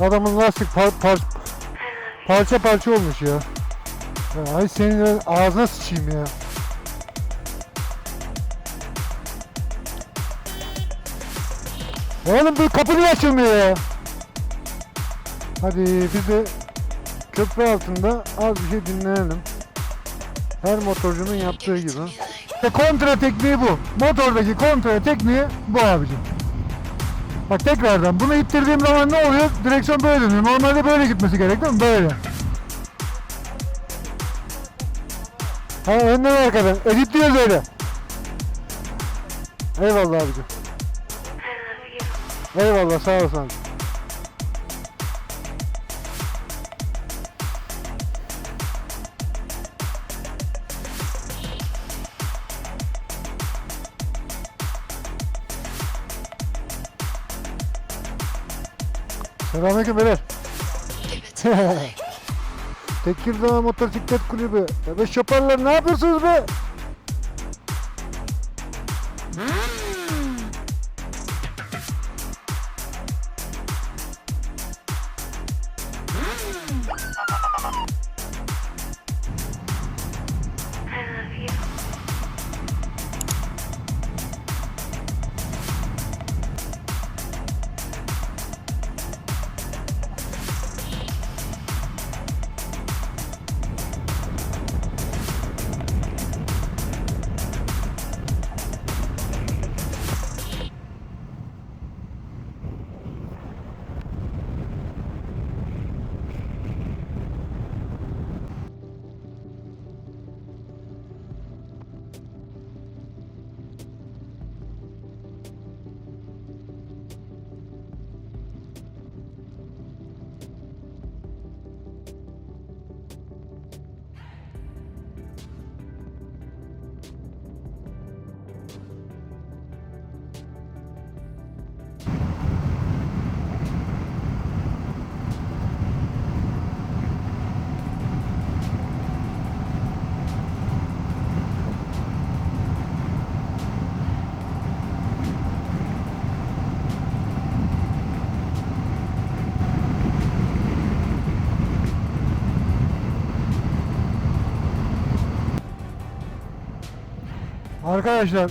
Adamın lastik par, par- parça parça olmuş ya. ya ay senin ağzına sıçayım ya. Oğlum bu kapı niye açılmıyor ya? Hadi biz de köprü altında az bir şey dinleyelim. Her motorcunun yaptığı gibi. İşte kontra tekniği bu. Motordaki kontra tekniği bu abicim. Bak tekrardan bunu ittirdiğim zaman ne oluyor? Direksiyon böyle dönüyor. Normalde böyle gitmesi gerek değil mi? Böyle. Ha önden arkadan. Editliyoruz öyle. Eyvallah abicim. Eyvallah sağ olasın abi. Selamünaleyküm beyler. Tekirdağ Motosiklet Kulübü. Be şoparlar ne yapıyorsunuz be? Arkadaşlar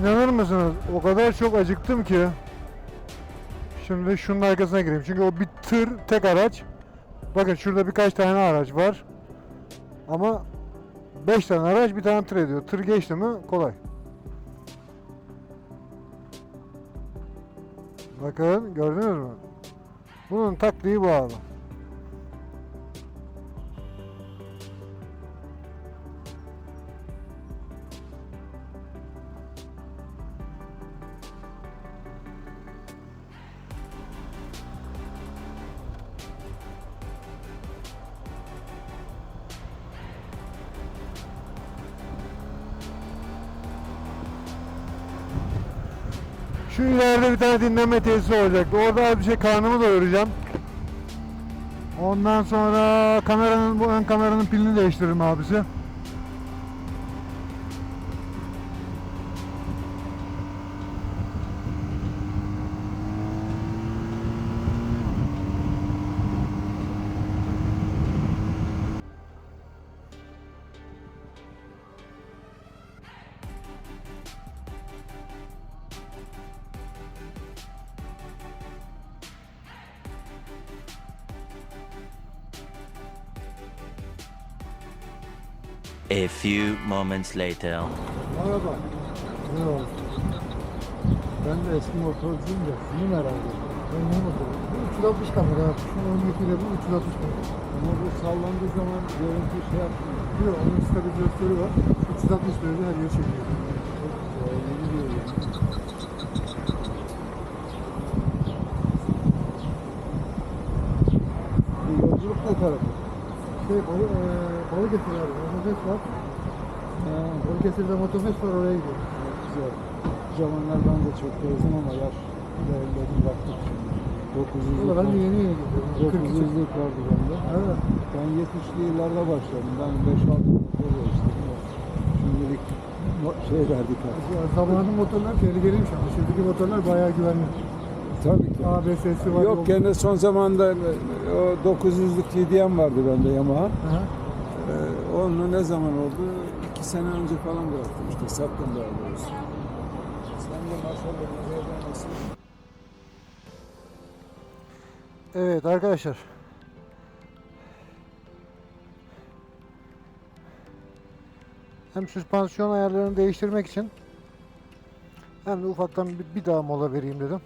inanır mısınız? O kadar çok acıktım ki. Şimdi şunun arkasına gireyim. Çünkü o bir tır tek araç. Bakın şurada birkaç tane araç var. Ama 5 tane araç bir tane tır ediyor. Tır geçti mi? Kolay. Bakın gördünüz mü? Bunun taktiği bu abi Şu ileride bir tane dinlenme tesisi olacaktı. Orada az bir şey karnımı doyuracağım. Ondan sonra kameranın bu ön kameranın pilini değiştiririm abisi. Moments later. Merhaba. Merhaba. Ben de eski motorcuyum da şunu merak ediyorum. Ben ne motoru? Bu 360 kamera. Şunu 12 ile bu 360 kamera. Ama bu sallandığı zaman görüntü şey yapmıyor. Yok onun stabilizatörü var. 360 derece her yeri çekiyor. Çok gidiyor yani. Bir yolculuk ne tarafı? Şey balı, e, balı getir abi. Motofest var. Balıkesir'de motofest var oraya gidiyor. evet, güzel. Bu zamanlar ben de çok gezdim ama yaş ilerledi baktık şimdi. 900'lük Valla ben de var. yeni yeni gidiyorum. 42 900'lük vardı bende. Evet. Ben 70'li yıllarda başladım. Ben 5-6 motor geçtim. Şimdilik şey verdik artık. Zamanın motorlar tehlikeliymiş ama şimdiki motorlar bayağı güvenli. Tabii ki. ABS'si var. Yok gene son zamanda e, o 900'lük TDM vardı bende Yamaha. Hı. Ee, onu ne zaman oldu? İki sene önce falan bıraktım işte sattım daha doğrusu. Sen de maşallah nasıl? Evet arkadaşlar. Hem süspansiyon ayarlarını değiştirmek için hem de ufaktan bir daha mola vereyim dedim.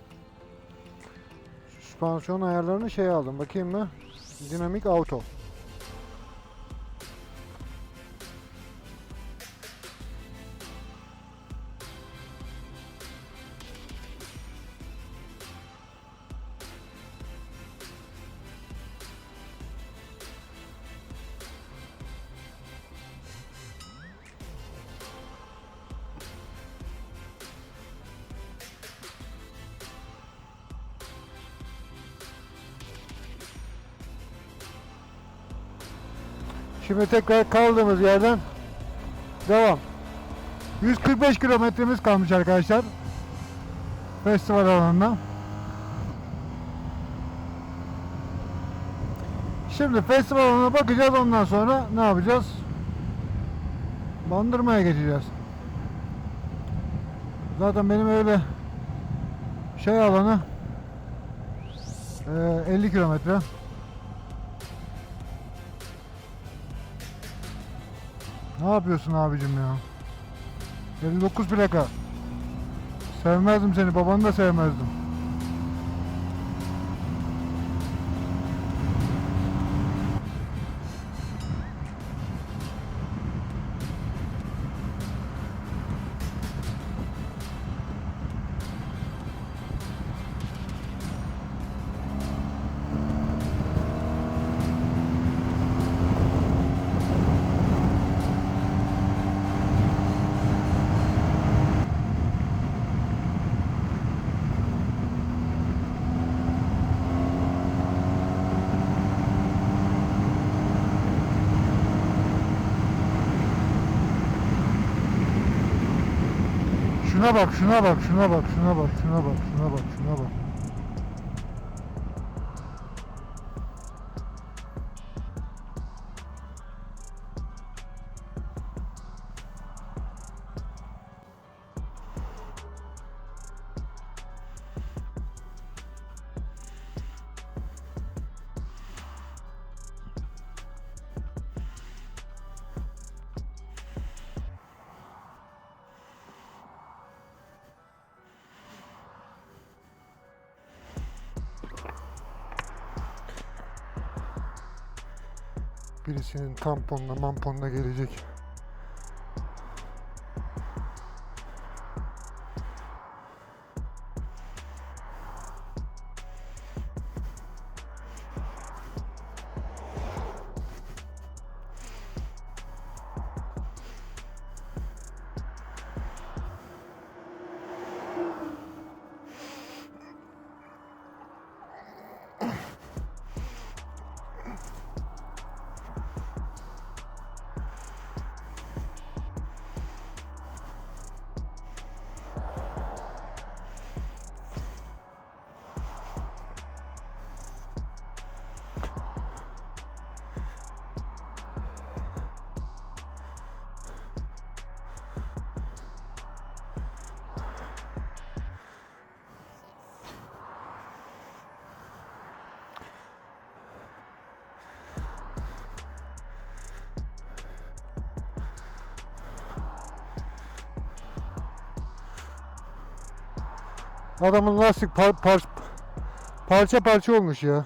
Süspansiyon ayarlarını şey aldım. Bakayım mı? Dinamik Auto. Şimdi tekrar kaldığımız yerden devam. 145 kilometremiz kalmış arkadaşlar. Festival alanına. Şimdi festival alanına bakacağız ondan sonra ne yapacağız? Bandırmaya geçeceğiz. Zaten benim öyle şey alanı eee, 50 kilometre. Ne yapıyorsun abicim ya? 59 plaka. Sevmezdim seni, babanı da sevmezdim. Şuna bak, şuna bak, şuna bak, şuna bak, şuna bak, şuna bak, şuna bak. Birisinin tamponla mamponla gelecek. Adamın lastik par par parça parça olmuş ya.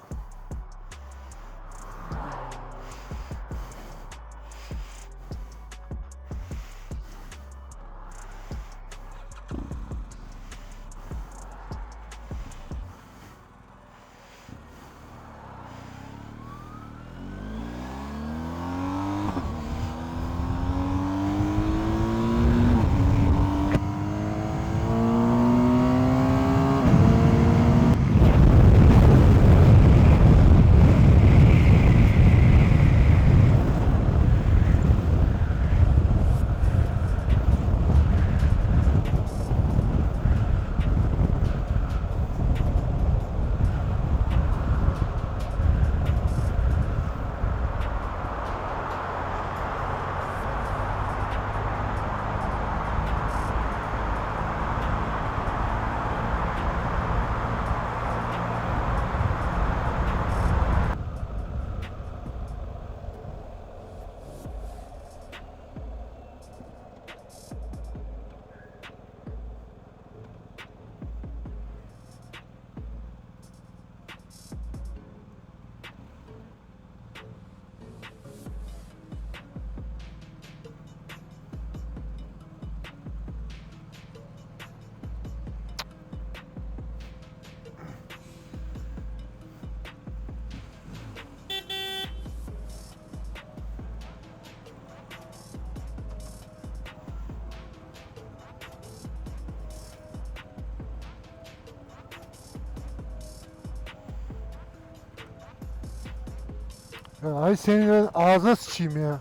Ya ay senin ağzına sıçayım ya.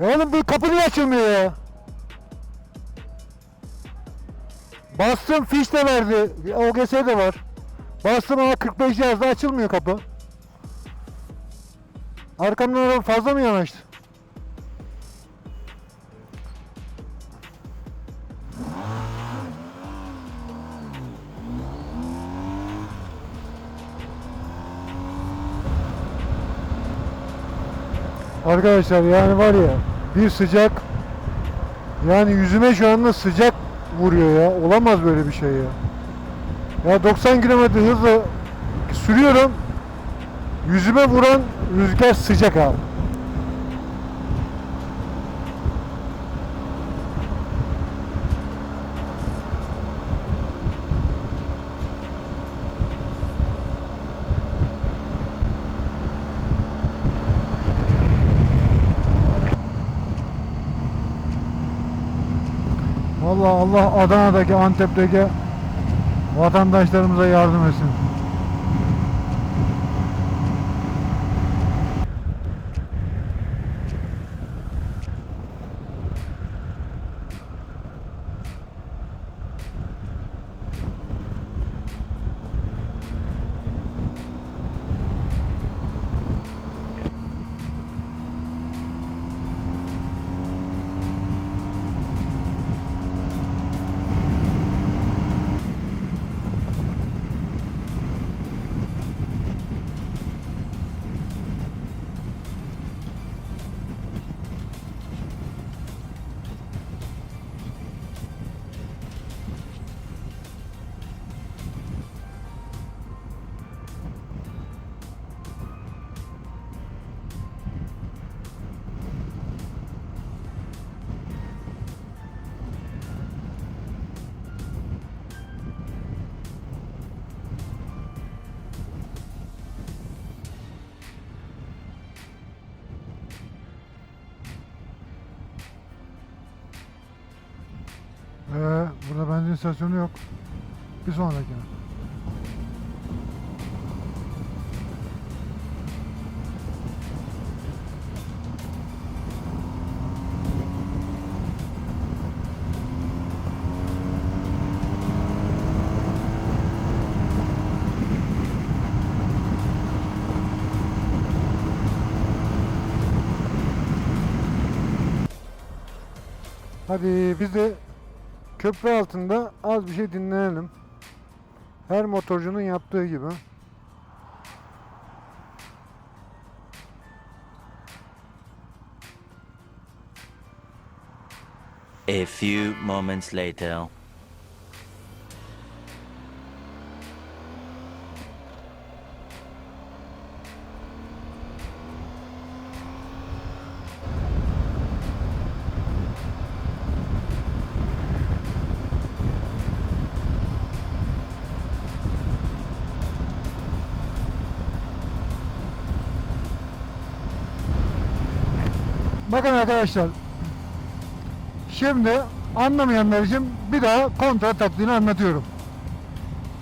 Oğlum bu kapı niye açılmıyor ya? Bastım fiş de verdi. OGS de var. Bastım ama 45 yazdı açılmıyor kapı. Arkamdan fazla mı yanaştı? Arkadaşlar yani var ya bir sıcak yani yüzüme şu anda sıcak vuruyor ya. Olamaz böyle bir şey ya. Ya 90 kilometre hızla sürüyorum. Yüzüme vuran rüzgar sıcak abi. Vallahi Allah Adana'daki, Antep'teki vatandaşlarımıza yardım etsin. Benzin istasyonu yok. Bir sonraki. Hadi biz de köprü altında az bir şey dinlenelim. Her motorcunun yaptığı gibi. A few moments later. Bakın arkadaşlar. Şimdi anlamayanlar için bir daha kontra taktiğini anlatıyorum.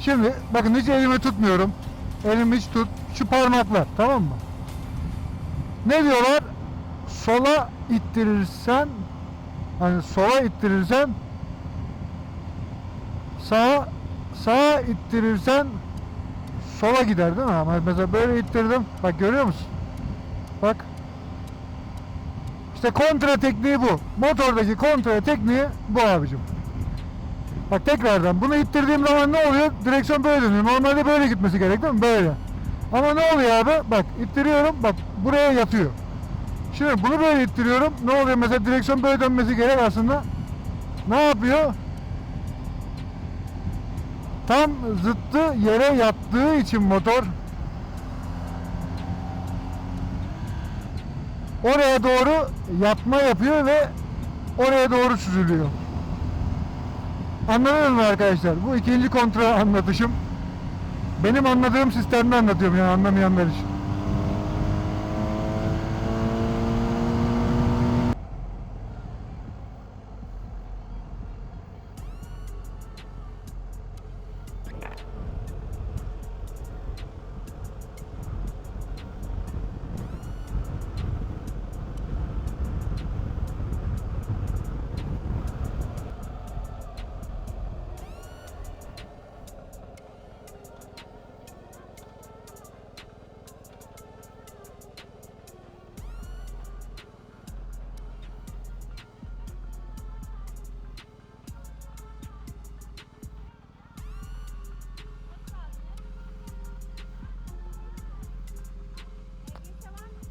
Şimdi bakın hiç elimi tutmuyorum. Elimi hiç tut. Şu parmaklar tamam mı? Ne diyorlar? Sola ittirirsen hani sola ittirirsen sağa sağa ittirirsen sola gider değil mi? Ama mesela böyle ittirdim. Bak görüyor musun? Bak. İşte kontra tekniği bu. Motordaki kontra tekniği bu abicim. Bak tekrardan bunu ittirdiğim zaman ne oluyor? Direksiyon böyle dönüyor. Normalde böyle gitmesi gerek değil mi? Böyle. Ama ne oluyor abi? Bak ittiriyorum. Bak buraya yatıyor. Şimdi bunu böyle ittiriyorum. Ne oluyor? Mesela direksiyon böyle dönmesi gerek aslında. Ne yapıyor? Tam zıttı yere yattığı için motor oraya doğru yapma yapıyor ve oraya doğru süzülüyor. Anladınız mı arkadaşlar? Bu ikinci kontrol anlatışım. Benim anladığım sistemde anlatıyorum yani anlamayanlar için.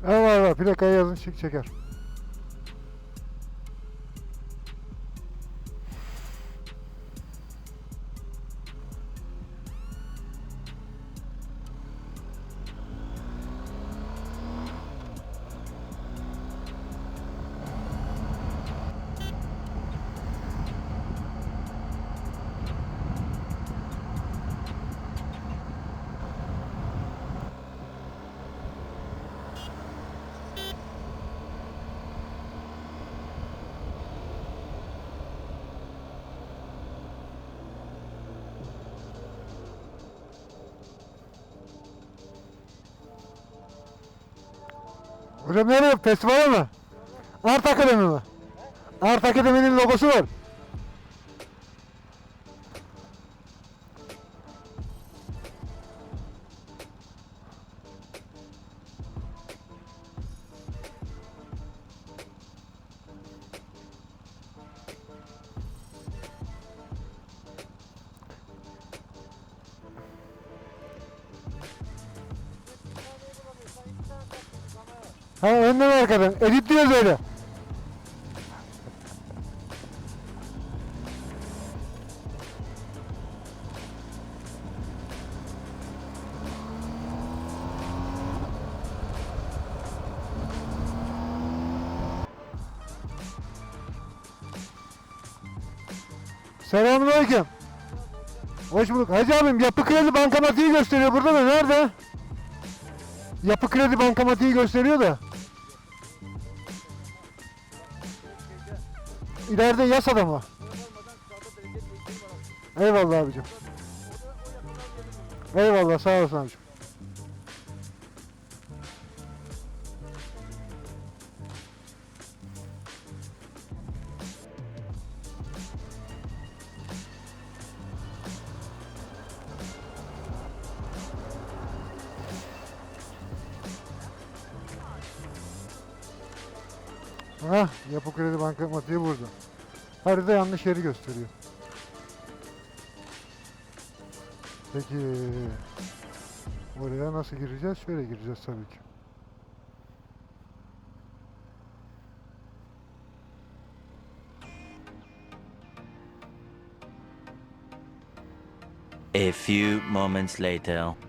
Evet var var plakayı yazın çık çeker. Hocam nereye? Festivale mi? Art Akademi mi? Art Akademi'nin logosu var. Selamünaleyküm. Hoş bulduk. Hacı abim yapı kredi bankamatiği gösteriyor burada da nerede? Yapı kredi bankamatiği gösteriyor da. İleride yasada mı? Eyvallah abicim. Eyvallah sağ olasın abicim. Yanlış yeri gösteriyor. Peki oraya nasıl gireceğiz? Şöyle gireceğiz tabii ki. A few moments later.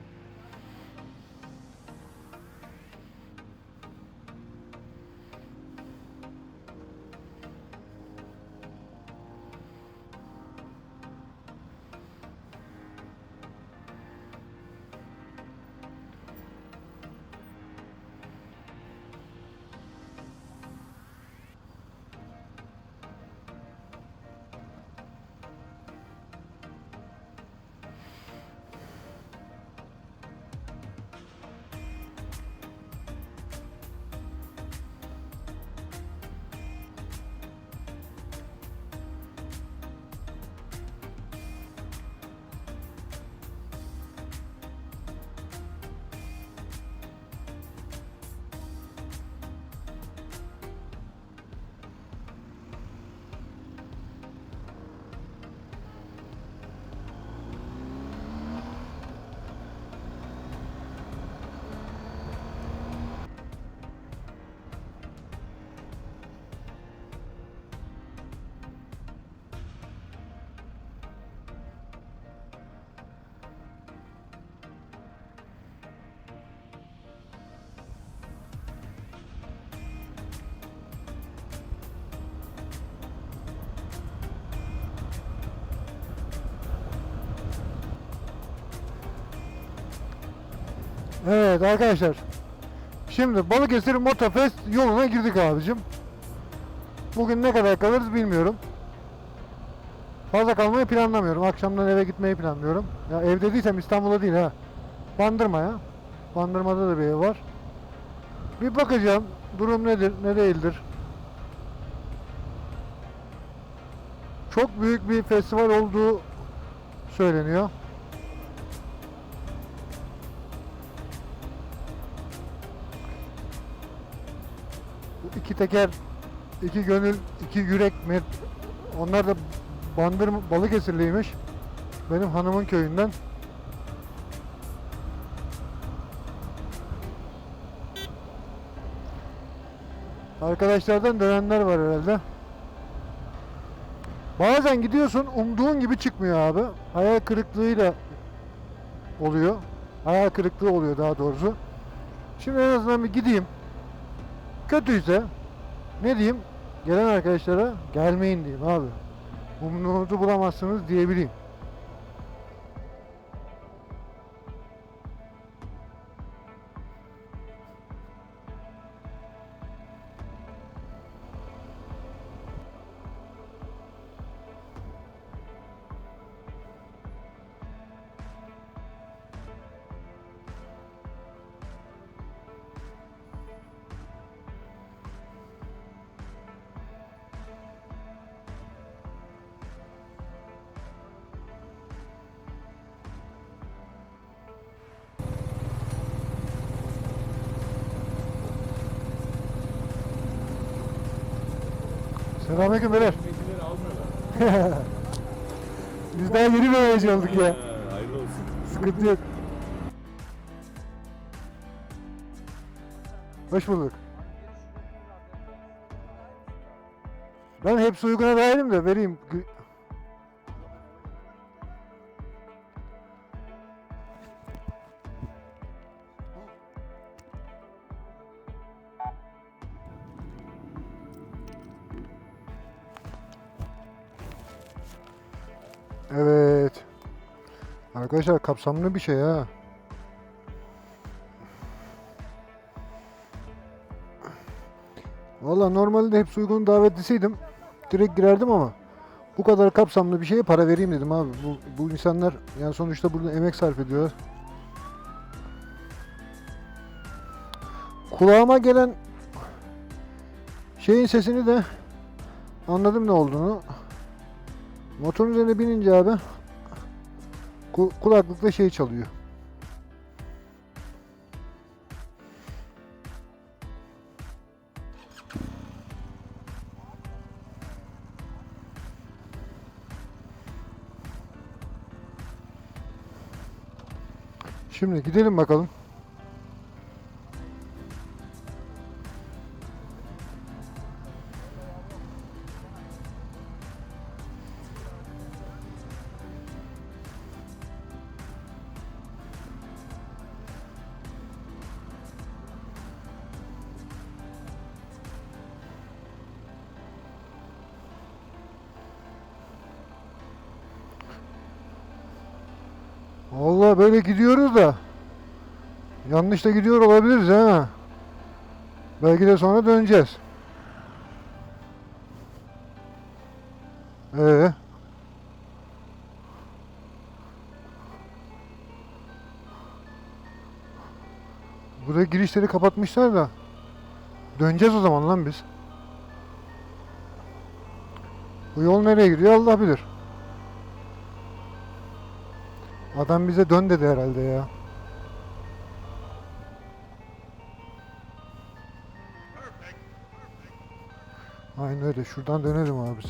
Evet arkadaşlar. Şimdi Balıkesir Motofest yoluna girdik abicim. Bugün ne kadar kalırız bilmiyorum. Fazla kalmayı planlamıyorum. Akşamdan eve gitmeyi planlıyorum. Ya evde değilsem İstanbul'da değil ha. Bandırma'ya. Bandırma'da da bir ev var. Bir bakacağım. Durum nedir, ne değildir. Çok büyük bir festival olduğu söyleniyor. Teker, iki gönül, iki yürek mi? Onlar da Bandır Balıkesirliymiş. Benim hanımın köyünden. Arkadaşlardan dönenler var herhalde. Bazen gidiyorsun umduğun gibi çıkmıyor abi. Hayal kırıklığıyla oluyor. Hayal kırıklığı oluyor daha doğrusu. Şimdi en azından bir gideyim. Kötüyse ne diyeyim? Gelen arkadaşlara gelmeyin diyeyim abi. Umduğunuzu bulamazsınız diyebileyim. Selamünaleyküm beyler. Biz daha yeni bir öğrenci olduk ya. Hayırlı olsun. Sıkıntı yok. Hoş bulduk. Ben hepsi uyguna dahilim de vereyim. Arkadaşlar kapsamlı bir şey ha. Valla normalde hepsi uygun davetlisiydim. Direkt girerdim ama bu kadar kapsamlı bir şeye para vereyim dedim abi. Bu, bu insanlar yani sonuçta burada emek sarf ediyorlar. Kulağıma gelen şeyin sesini de anladım ne olduğunu. Motorun üzerine binince abi kulaklıkla şey çalıyor. Şimdi gidelim bakalım. Vallahi böyle gidiyoruz da yanlış da gidiyor olabiliriz ha. Belki de sonra döneceğiz. Ee. Burada girişleri kapatmışlar da. Döneceğiz o zaman lan biz. Bu yol nereye gidiyor Allah bilir. Adam bize dön dedi herhalde ya. Aynen öyle. Şuradan dönelim abi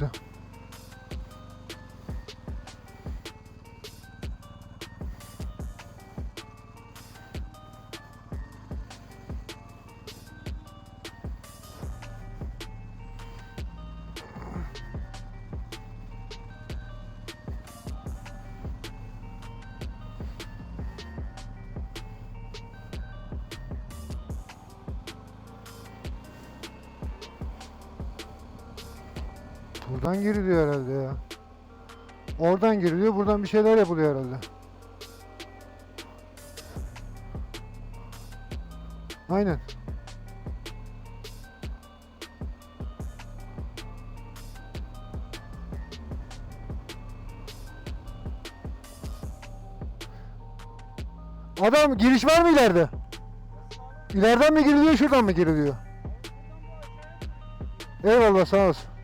Buradan giriliyor herhalde ya. Oradan giriliyor, buradan bir şeyler yapılıyor herhalde. Aynen. Adam giriş var mı ileride? İleriden mi giriliyor şuradan mı giriliyor? Eyvallah sağ olasın.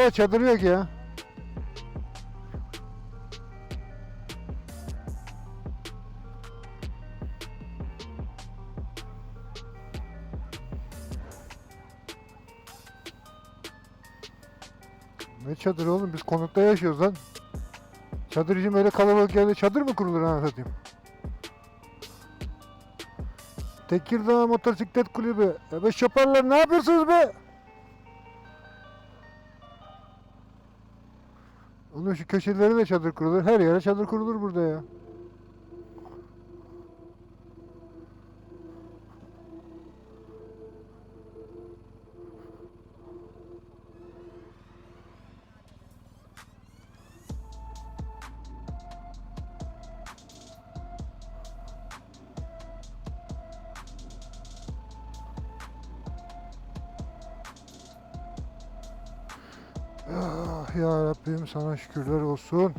Yok çadır yok ya. Ne çadır oğlum? Biz konutta yaşıyoruz lan. Çadır için böyle kalabalık yerde çadır mı kurulur anasını satayım? Tekirdağ Motosiklet Kulübü. E be şoparlar ne yapıyorsunuz be? Şu köşelere de çadır kurulur. Her yere çadır kurulur burada ya. Sana şükürler olsun.